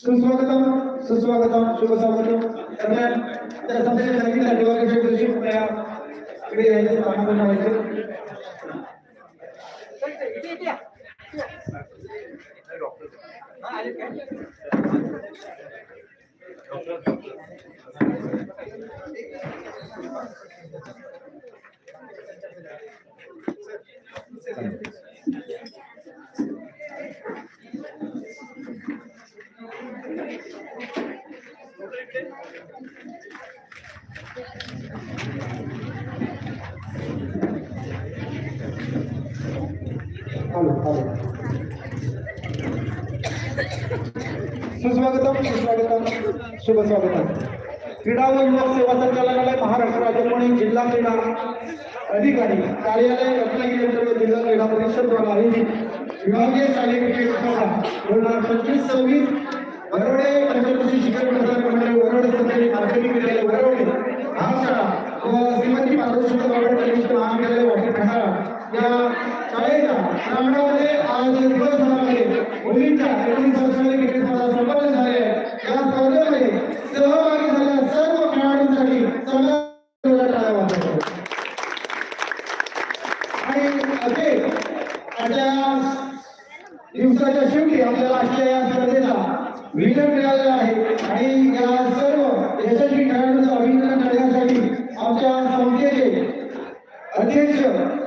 सुस्वागतम सुस्वागतम शुभ स्वागतम दरम्यान त्या संस्थेच्या संगीत आणि दिवाळीच्या दिवशी त्या इकडे यायचं कामाकडून व्हायचं स्वागतम सुस्वागतम शुभ स्वागतम. क्रीडा व युवक सेवा संचालनालय महाराष्ट्र राज्य पुणे जिल्हा क्रीडा अधिकारी कार्यालय रत्नागिरी अंतर्गत जिल्हा क्रीडा परिषद द्वारा आयोजित विभागीय शालेय क्रिकेट स्पर्धा दोन हजार पंचवीस सव्वीस वरवडे पंचकृषी शिक्षण प्रसार मंडळ वरवडे सरकारी माध्यमिक विद्यालय वरवडे महाशाळा व श्रीमती पारदर्शक महाविद्यालय वाटेल खंडाळा या शाळेच्या प्रांगणामध्ये आज दिवसभरामध्ये मुलींच्या एकोणीस वर्षांनी क्रिकेट स्पर्धा संपन्न झाल्या या स्पर्धेमध्ये सहभागी झालेल्या सर्व खेळाडूंसाठी समाज टाळ्या वाजवतो. आणि असे आजच्या दिवसाच्या शेवटी आपल्याला आजच्या या स्पर्धेचा विजय मिळालेला आहे आणि या सर्व यशस्वी खेळाडूंचं अभिनंदन करण्यासाठी आमच्या संस्थेचे अध्यक्ष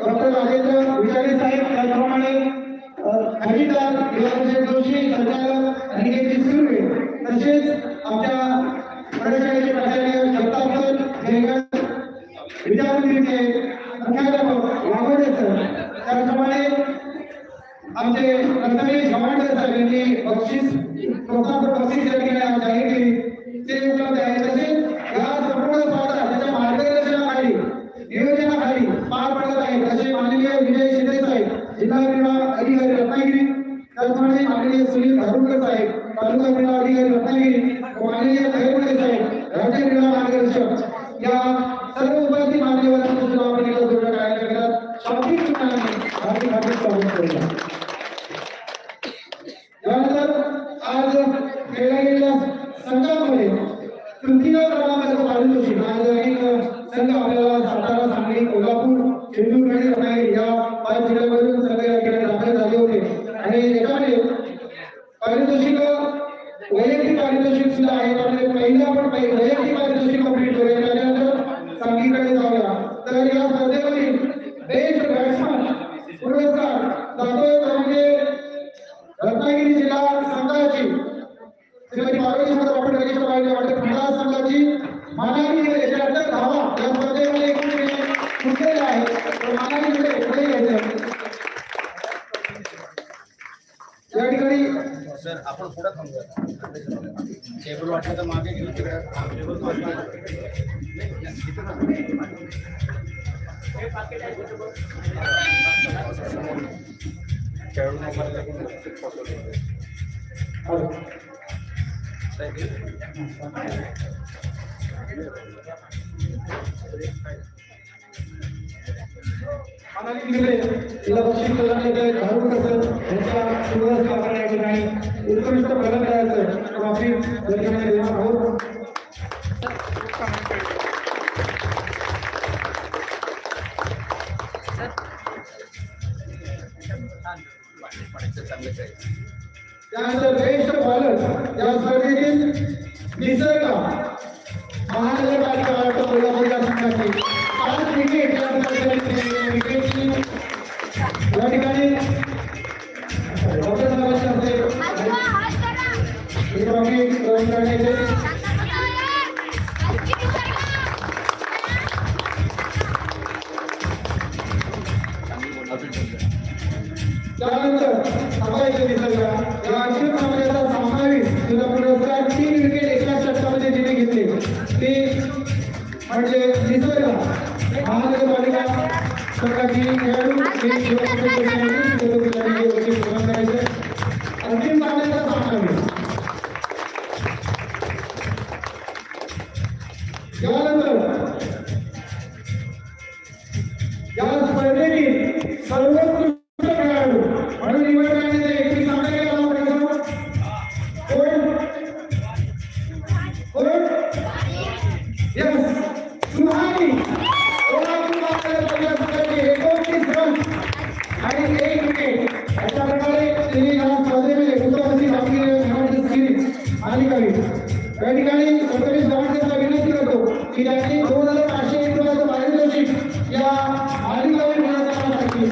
डॉक्टर राजेंद्र विचारे साहेब त्याचप्रमाणे अ, खजिनदार विलासराव जोशी संचालक अनिकेतजी सुर्वे तसेच आमच्या प्रशालेचे प्राचार्य जगताप सर जयगड विद्यापीठचे मुख्याध्यापक वाघोडे सर त्याचप्रमाणे आमचे रत्नागिरी गव्हर्नर बक्षीस प्रोत्साहन बक्षीस या ठिकाणी आज जाहीर केली ते उपलब्ध आहे. तसेच या संपूर्ण स्पर्धा त्याच्या मार्गदर्शनाखाली नियोजनाखाली पार पडत आहे तसे माननीय विजय शिंदे साहेब जिल्हा क्रीडा अधिकारी रत्नागिरी त्याचप्रमाणे माननीय सुनील धारुरकर साहेब तालुका क्रीडा अधिकारी रत्नागिरी माननीय खैरपुडे साहेब राज्य क्रीडा मार्गदर्शक. या सर्व उपस्थित मान्यवरांचं सुद्धा आपण एकदा जोडलं कार्यक्रमात शाब्दिक सुनाने हार्दिक हार्दिक स्वागत करूया यानंतर आज खेळल्या गेलेल्या संघांमध्ये तृतीय क्रमांकाचं पारितोषिक आज अनेक संघ आपल्याला सातारा सांगली कोल्हापूर सिंधुदुर्ग आणि रत्नागिरी या पाच जिल्ह्यामधून संघ या ठिकाणी दाखल झाले होते आणि याच्यामध्ये पारितोषिक वैयक्तिक पारितोषिक सुद्धा आहे. त्यामध्ये पहिलं आपण वैयक्तिक पारितोषिक कंप्लीट करूया. त्यानंतर संघीकडे जाऊया. तर या स्पर्धेमध्ये सर आपण पुढे थांबूया टेबल वाटलं तर मागे घेऊ तिकडे खेळून मोबाईल मानावी जिल्हे जिल्हा बक्षीस प्रदान करते धारुरकर यांच्या सुरवात आपण या ठिकाणी उत्कृष्ट फलंदाजाचं ट्रॉफी या ठिकाणी देणार आहोत त्यानंतर बेस्ट बॉलर या स्पर्धेतील निसर्ग महानगरपालिका संघाची. या ठिकाणी तीन विकेट एका षटकामध्ये जिने घेतले ते म्हणजे हे की त्यांनी दोन हजार पाचशे एक रुपयाचं पारितोषिक या मालिकावर मिळवण्यासाठी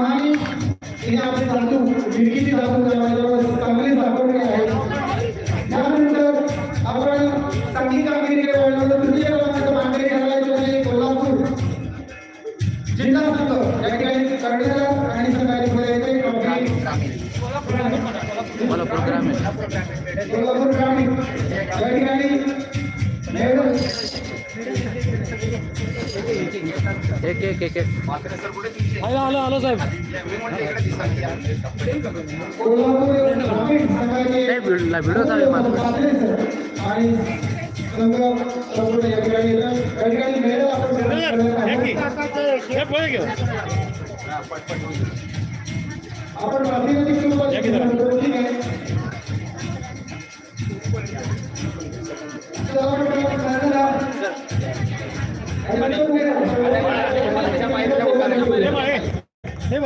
आणि तिने आपले एक एक एक आलो आलो आलो साहेब. म्हटलं इकडे दिसत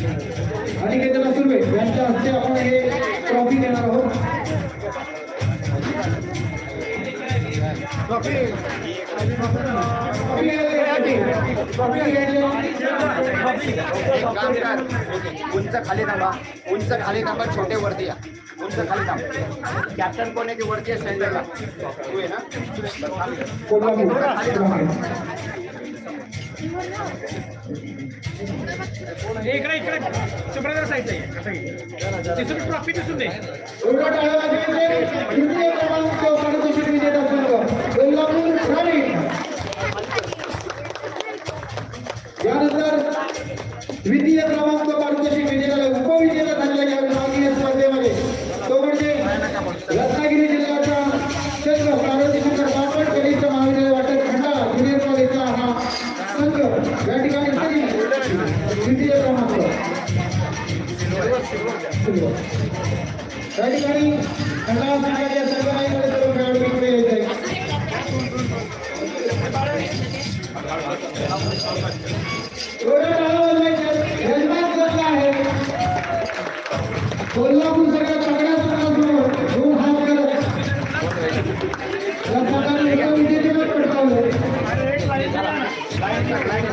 अनिकेतला सुर्वे यांच्या हस्ते आपण हे ट्रॉफी देणार आहोत. उंच खाली थांबा. उंच खाली थांबा छोटे वरती या. उंच खाली थांबा. कॅप्टन कोण आहे ते वरती आहे? सेंटरला तू आहे ना. खाली थांबा. इकडे इकडे. सुप्रदार साहित्य आहे? ट्रॉफी दिसून दे. यानंतर द्वितीय क्रमांक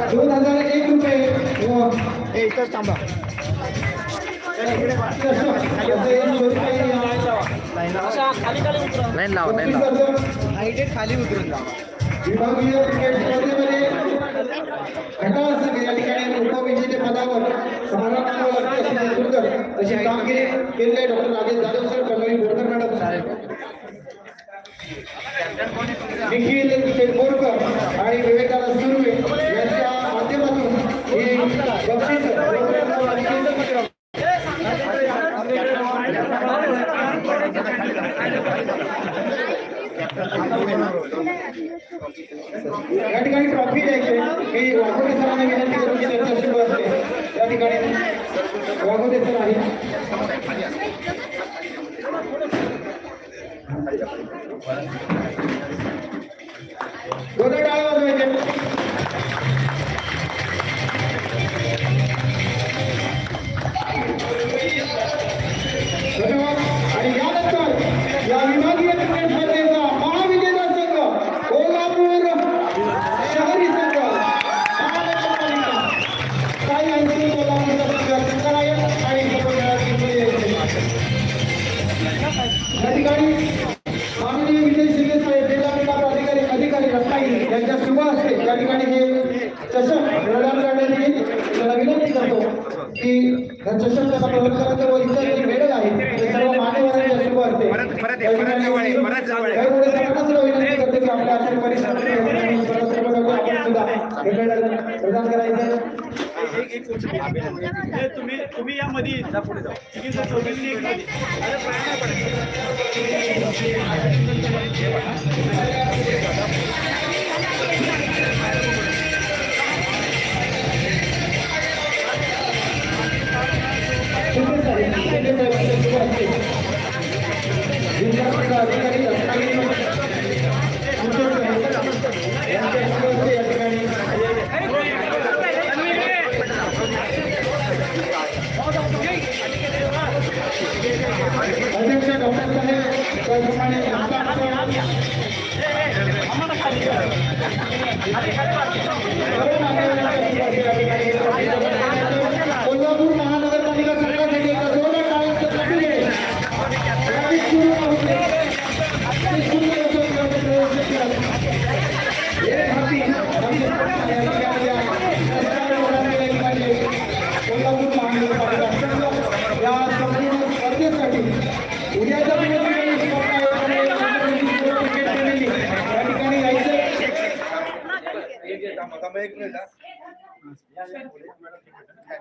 दोन हजार एक रुपये व हे इथंच थांबा लाईन लावा लाईन लावा खाली उतरून जा विभागीय क्रिकेट स्पर्धेमध्ये खंडाळा संघ या ठिकाणी उपविजेते पदावर समाधान अशी कामगिरी केलेली आहे. Doctor Rajesh Jadhav sir Kalyani Borkar madam Nikhil Shetborkar आणि विवेकानंद सुर्वे यांच्या माध्यमातून हे बक्षीस या ठिकाणी ट्रॉफी द्यायची. मी वाघोटे सरांना विनंती करू की त्यांचा शुभ असते. या ठिकाणी वाघोटे सर आहे या ठिकाणी माननीय विजय शिंदे साहेब जिल्हा क्रीडा प्राधिकारी अधिकारी रत्नागिरी यांच्या शुभ हस्ते ठिकाणी हे चषक प्रदान करण्यात येईल त्याला विनंती करतो की या चषक त्याला प्रदान करायचं व इतर जे मेडल आहे ते सर्व मान्यवरांच्या शुभ हस्ते परत- परत ये, परत जवळ ये, परत जवळ ये. त्यामुळे सर्वांना सुद्धा विनंती करतो की आपल्या आचार्य परिसरात आपण सुद्धा हे मेडल प्रदान करायचं हे तुम्ही तुम्ही या मध्ये पुढे जाऊ तिघी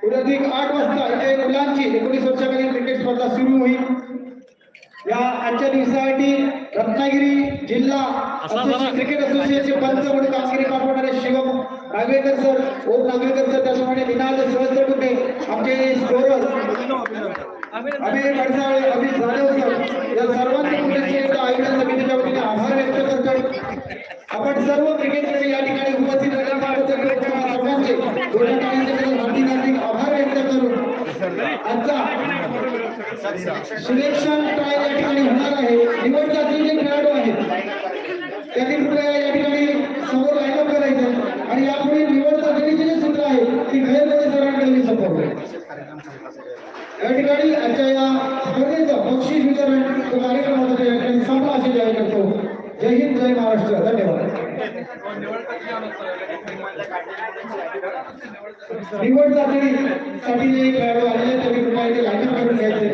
उद्या ठीक आठ वाजता इथे मुलांची एकोणीस वर्षाखालील क्रिकेट स्पर्धा सुरू होईल या आजच्या दिवसासाठी रत्नागिरी जिल्हा असोसिएशन क्रिकेट असोसिएशनचे पंच म्हणून कामगिरी पार पाडणारे शिवम नागवेकर सर ओम नागवेकर सर त्याचप्रमाणे निनाद सहस्त्रकुटे आमचे स्कोरर अमित भडसाळे अमित जाधव सर या सर्वांचे कुठे आयोजन समितीच्या वतीने आभार व्यक्त करतो आपण सर्व क्रिकेट प्रेमी या ठिकाणी उपस्थित राहिल्याबद्दल तुम्हा सर्वांचे दोन्ही टाळ्यांचे हार्दिक हार्दिक आभार व्यक्त करू आजचा सिलेक्शन ट्रायल या ठिकाणी होणार आहे. निवड चाचणी जे खेळाडू आहेत त्यांनी कृपया या ठिकाणी समोर लाईनअप करायचं. आणि यापुढे निवड चाचणीचे जे सूत्र आहे ती गैरमध्ये सरांकडे मी सोपवतो या ठिकाणी आजच्या या स्पर्धेचं बक्षीस वितरण कार्यक्रमाचा कार्यक्रम ठिकाणी संपला असे जाहीर करतो. जय हिंद जय महाराष्ट्र. धन्यवाद. निवड चाचणीसाठी जे खेळाडू आलेले त्यांनी कृपया इथे लाईन करून घ्यायचे.